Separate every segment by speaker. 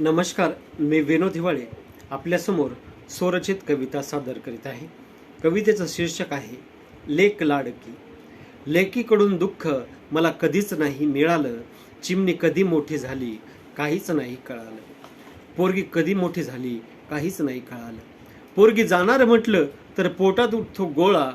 Speaker 1: नमस्कार मी विनोद हिवाळे आपल्यासमोर स्वरचित कविता सादर करीत आहे. कवितेचं शीर्षक आहे लेक लाडकी. लेकीकडून दुःख मला कधीच नाही मिळालं चिमणी कधी मोठी झाली काहीच नाही कळालं. पोरगी कधी मोठी झाली काहीच नाही कळालं. पोरगी जाणार म्हटलं तर पोटात उठतो गोळा.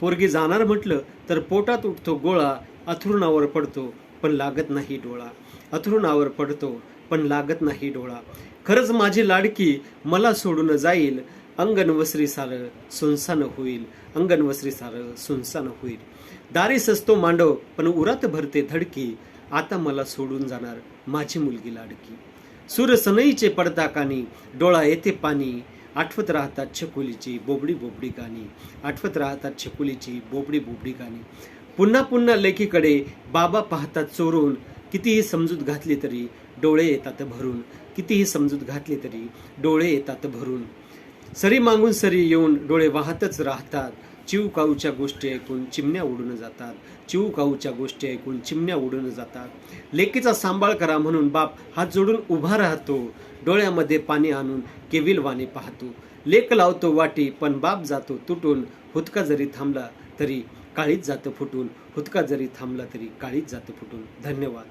Speaker 1: पोरगी जाणार म्हटलं तर पोटात उठतो गोळा. अथरुणावर पडतो पण लागत नाही डोळा. अथरुणावर पडतो पण लागत नाही डोळा. खरंच माझी लाडकी मला सोडून जाईल. अंगणवसरी सारं सुनसान होईल. अंगणवसरी सारं सुनसान होईल. दारी सजतो मांडव पण उरात भरते धडकी. आता मला सोडून जाणार माझी मुलगी लाडकी. सूर सनईचे पडता कानी डोळा येते पाणी. आठवत राहतात छकुलीची बोबडी बोबडी गाणी. आठवत राहतात छकुलीची बोबडी बोबडी गाणी. पुन्हा पुन्हा लेकीकडे बाबा पाहतात चोरून. कितीही समजूत घातली तरी डोळे येतात भरून. कितीही समजूत घातली तरी डोळे येतात भरून. सरी मागून सरी येऊन डोळे वाहतच राहतात. चिव काऊच्या गोष्टी ऐकून चिमण्या उडून जातात. चिव काऊच्या गोष्टी ऐकून चिमण्या उडून जातात. लेकीचा सांभाळ करा म्हणून बाप हात जोडून उभा राहतो. डोळ्यामध्ये पाणी आणून केविलवाणी पाहतो. लेक लावतो वाटी पण बाप जातो तुटून. हुतका जरी थांबला तरी काळीच जातं फुटून. हुतका जरी थांबला तरी काळीच जातं फुटून. धन्यवाद.